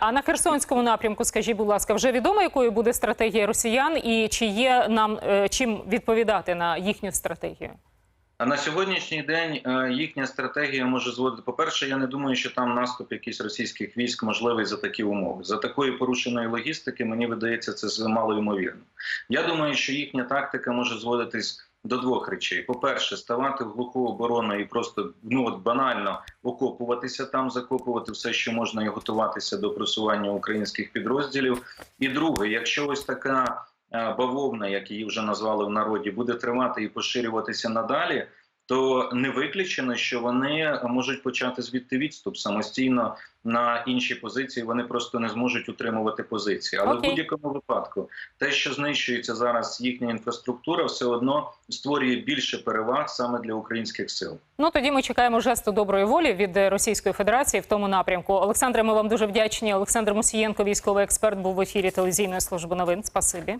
А на Херсонському напрямку, скажіть, будь ласка, вже відомо, якою буде стратегія росіян, і чи є нам е, чим відповідати на їхню стратегію? А на сьогоднішній день е, їхня стратегія може зводити. По-перше, я не думаю, що там наступ якихось російських військ можливий за такі умови. За такої порушеної логістики, мені видається, це мало ймовірно. Я думаю, що їхня тактика може зводитись до двох речей: по-перше, ставати в глуху оборону і просто ну от банально окопуватися там, закопувати все, що можна, і готуватися до просування українських підрозділів. І друге, якщо ось така е, бавовна, як її вже назвали в народі, буде тривати і поширюватися надалі. То не виключено, що вони можуть почати звідти відступ самостійно на інші позиції. Вони просто не зможуть утримувати позиції. Але Окей. в будь-якому випадку, те, що знищується зараз їхня інфраструктура, все одно створює більше переваг саме для українських сил. Ну тоді ми чекаємо жесту доброї волі від Російської Федерації в тому напрямку. Олександре, ми вам дуже вдячні. Олександр Мусієнко, військовий експерт, був в ефірі телевізійної служби новин. Спасибі.